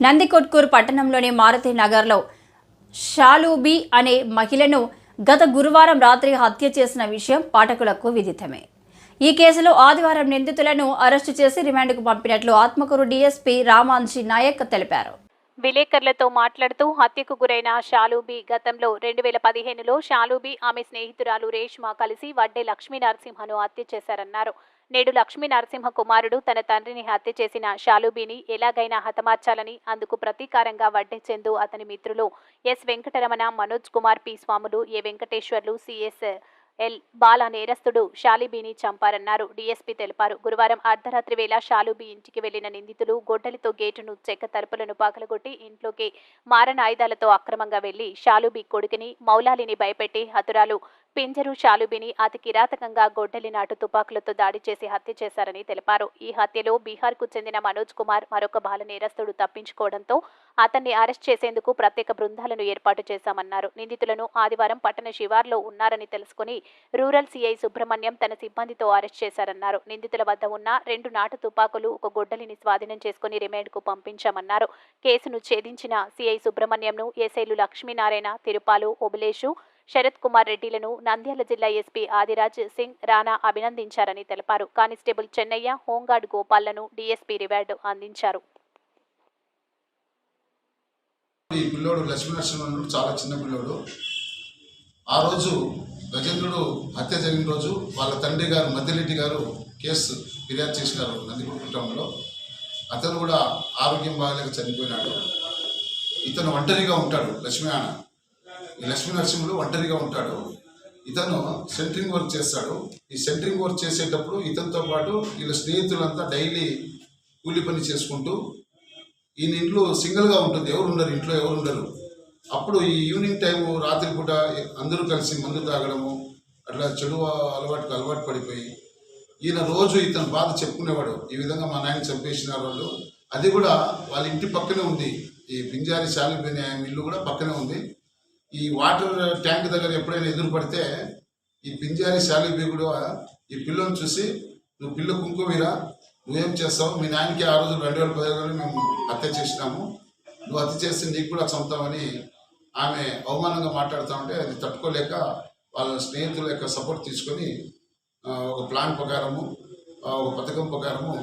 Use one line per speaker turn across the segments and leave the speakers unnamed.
నందికొట్కూరు పట్టణంలోని మారుతి నగర్లో షాలూబీ అనే మహిళను గత గురువారం రాత్రి హత్య చేసిన విషయం పాఠకులకు విదితమే. ఈ కేసులో ఆదివారం నిందితులను అరెస్టు చేసి రిమాండ్కు పంపినట్లు ఆత్మకూరు డీఎస్పీ రామాంజీ నాయక్ తెలిపారు.
విలేకరులతో మాట్లాడుతూ హత్యకు గురైన షాలూబీ గతంలో రెండు వేల పదిహేనులో షాలూబీ ఆమె స్నేహితురాలు రేష్మా కలిసి వడ్డే లక్ష్మీనరసింహను హత్య చేశారన్నారు. నేడు లక్ష్మీ నరసింహ కుమారుడు తన తండ్రిని హత్య చేసిన షాలూబీని ఎలాగైనా హతమార్చాలని అందుకు ప్రతీకారంగా వడ్డే చందు అతని మిత్రులు S. Venkataramana Manoj Kumar P. Swamulu A. Venkateswarlu CS L Bala నేరస్తుడు షాలిబీని చంపారన్నారు. డీఎస్పీ తెలిపారు గురువారం అర్ధరాత్రి వేళ షాలుబీ ఇంటికి వెళ్ళిన నిందితులు గొడ్డలితో గేటును చెక్క తలుపులను పగలగొట్టి ఇంట్లోకి మారణ ఆయుధాలతో అక్రమంగా వెళ్ళి షాలుబీ కొడుకుని మౌలాలిని భయపెట్టి హతురాలు పింజరు షాలుబిని అతి కిరాతకంగా గొడ్డలి నాటు తుపాకులతో దాడి చేసి హత్య చేశారని తెలిపారు. ఈ హత్యలో బీహార్కు చెందిన మనోజ్ కుమార్ మరొక బాల నేరస్తుడు తప్పించుకోవడంతో అతన్ని అరెస్ట్ చేసేందుకు ప్రత్యేక బృందాలను ఏర్పాటు చేశామన్నారు. నిందితులను ఆదివారం పట్టణ శివార్లో ఉన్నారని తెలుసుకుని రూరల్ సిఐ సుబ్రహ్మణ్యం తన సిబ్బందితో అరెస్ట్ చేశారన్నారు. నిందితుల వద్ద ఉన్న రెండు నాటు తుపాకులు ఒక గొడ్డలిని స్వాధీనం చేసుకుని రిమాండ్కు పంపించామన్నారు. కేసును ఛేదించిన సిఐ సుబ్రహ్మణ్యంను ఎస్ఐలు లక్ష్మీనారాయణ తిరుపాలు ఒబులేషు శరత్ కుమార్ రెడ్డిలను నంద్యాల జిల్లా ఎస్పీ ఆదిరాజ్ సింగ్ రాణా అభినందించారని తెలిపారు. కానిస్టేబుల్ చెన్నయ్య హోంగార్డ్ గోపాల్లను డీఎస్పీ రివార్డు అందించారు.
ఈ పిల్లోడు లక్ష్మీనరసింహనుడు చాలా చిన్న పిల్లోడు. ఆ రోజు గజేంద్రుడు హత్య జరిగిన రోజు వాళ్ళ తండ్రి గారు మద్దిరెడ్డి గారు కేసు ఫిర్యాదు చేసినారు నందిపూర్ కుటుంబంలో. అతను కూడా ఆరోగ్యం బాగాలేక చనిపోయినాడు. ఇతను ఒంటరిగా ఉంటాడు లక్ష్మీ లక్ష్మీ నరసింహుడు ఒంటరిగా ఉంటాడు. ఇతను సెంటరింగ్ వర్క్ చేస్తాడు. ఈ సెంటరింగ్ వర్క్ చేసేటప్పుడు ఇతనితో పాటు వీళ్ళ స్నేహితులంతా డైలీ కూలి పని చేసుకుంటూ ఈయన ఇంట్లో సింగిల్గా ఉంటుంది. ఎవరు ఉండరు. ఇంట్లో ఎవరు ఉండరు. అప్పుడు ఈ ఈవినింగ్ టైము రాత్రిపూట అందరూ కలిసి మందు తాగడము అట్లా చెడు అలవాటుకు అలవాటు పడిపోయి ఈయన రోజు ఇతను బాధ చెప్పుకునేవాడు. ఈ విధంగా మా నాయన చంపేసిన వాళ్ళు. అది కూడా వాళ్ళ ఇంటి పక్కనే ఉంది. ఈ పింజారి శాలిపోయిన ఇల్లు కూడా పక్కనే ఉంది. ఈ వాటర్ ట్యాంక్ దగ్గర ఎప్పుడైనా ఎదురు పడితే ఈ పింజారి శాలిబీ కూడా ఈ పిల్లని చూసి నువ్వు పిల్ల కుంకుమీరా? నువ్వేం చేస్తావు? మీ నాయనకి ఆ రోజు రెండు వేల పదిహేనులో మేము హత్య చేసినాము. నువ్వు హత్య చేస్తే నీకు కూడా చంపుతామని ఆమె అవమానంగా మాట్లాడుతూ ఉంటే అది తట్టుకోలేక వాళ్ళ స్నేహితుల యొక్క సపోర్ట్ తీసుకొని ఒక ప్లాన్ ప్రకారము ఒక పథకం ప్రకారము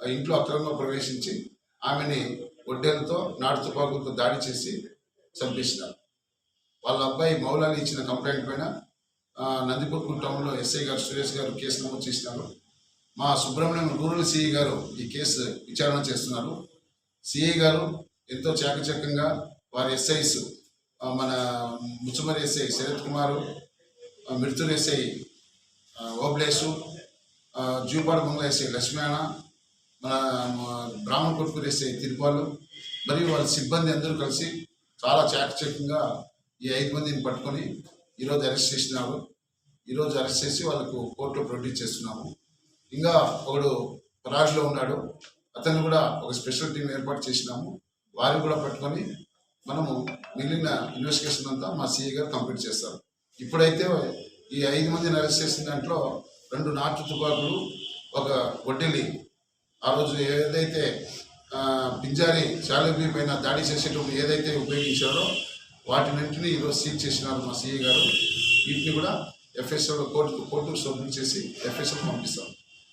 ఆ ఇంట్లో అక్రమంగా ప్రవేశించి ఆమెని ఒడ్డేలతో నాటు తుపాకులతో దాడి చేసి చంపేసినారు. వాళ్ళ అబ్బాయి మౌలాని ఇచ్చిన కంప్లైంట్ పైన ఆ, నందిపూర్ టౌన్లో ఎస్ఐ గారు సురేష్ గారు కేసు నమోదు చేసినారు. మా సుబ్రహ్మణ్యం రూరల్ సిఐ గారు ఈ కేసు విచారణ చేస్తున్నారు. సిఐ గారు ఎంతో చాకచక్యంగా వారి ఎస్ఐస్ మన ముచ్చుమరి ఎస్ఐ శరత్ కుమారు ఆ, ఎస్ఐ ఓబ్లేసు జూపాడు మంగళ ఎస్ఐ లక్ష్మణ మన బ్రాహ్మణ కొట్టుకు ఎస్ఐ తిరుపాలు మరియు వాళ్ళ సిబ్బంది అందరూ కలిసి చాలా చాకచక్యంగా ఈ ఐదు మందిని పట్టుకొని ఈరోజు అరెస్ట్ చేసినారు. ఈరోజు అరెస్ట్ చేసి వాళ్ళకు కోర్టులో ప్రొడ్యూస్ చేస్తున్నాము. ఇంకా ఒకడు పరాజ్లో ఉన్నాడు. అతను కూడా ఒక స్పెషల్ టీం ఏర్పాటు చేసినాము. వారిని కూడా పట్టుకొని మనము మిగిలిన ఇన్వెస్టిగేషన్ అంతా మా సిఐ గారు కంప్లీట్ చేస్తారు. ఇప్పుడైతే ఈ ఐదు మందిని అరెస్ట్ చేసిన దాంట్లో రెండు నాటు తుపాకులు ఒక వడ్డెలి ఆ రోజు ఏదైతే పింజారి శాలబీ పైన దాడి చేసేటప్పుడు ఏదైతే ఉపయోగించారో వాటినన్నింటినీ ఈరోజు సీజ్ చేసినారు మా సిఐ గారు. వీటిని కూడా ఎఫ్ఎస్ఎల్ కోర్టు కోర్టుకు సబ్మిట్ చేసి ఎఫ్ఎస్ఎల్ పంపిస్తాం.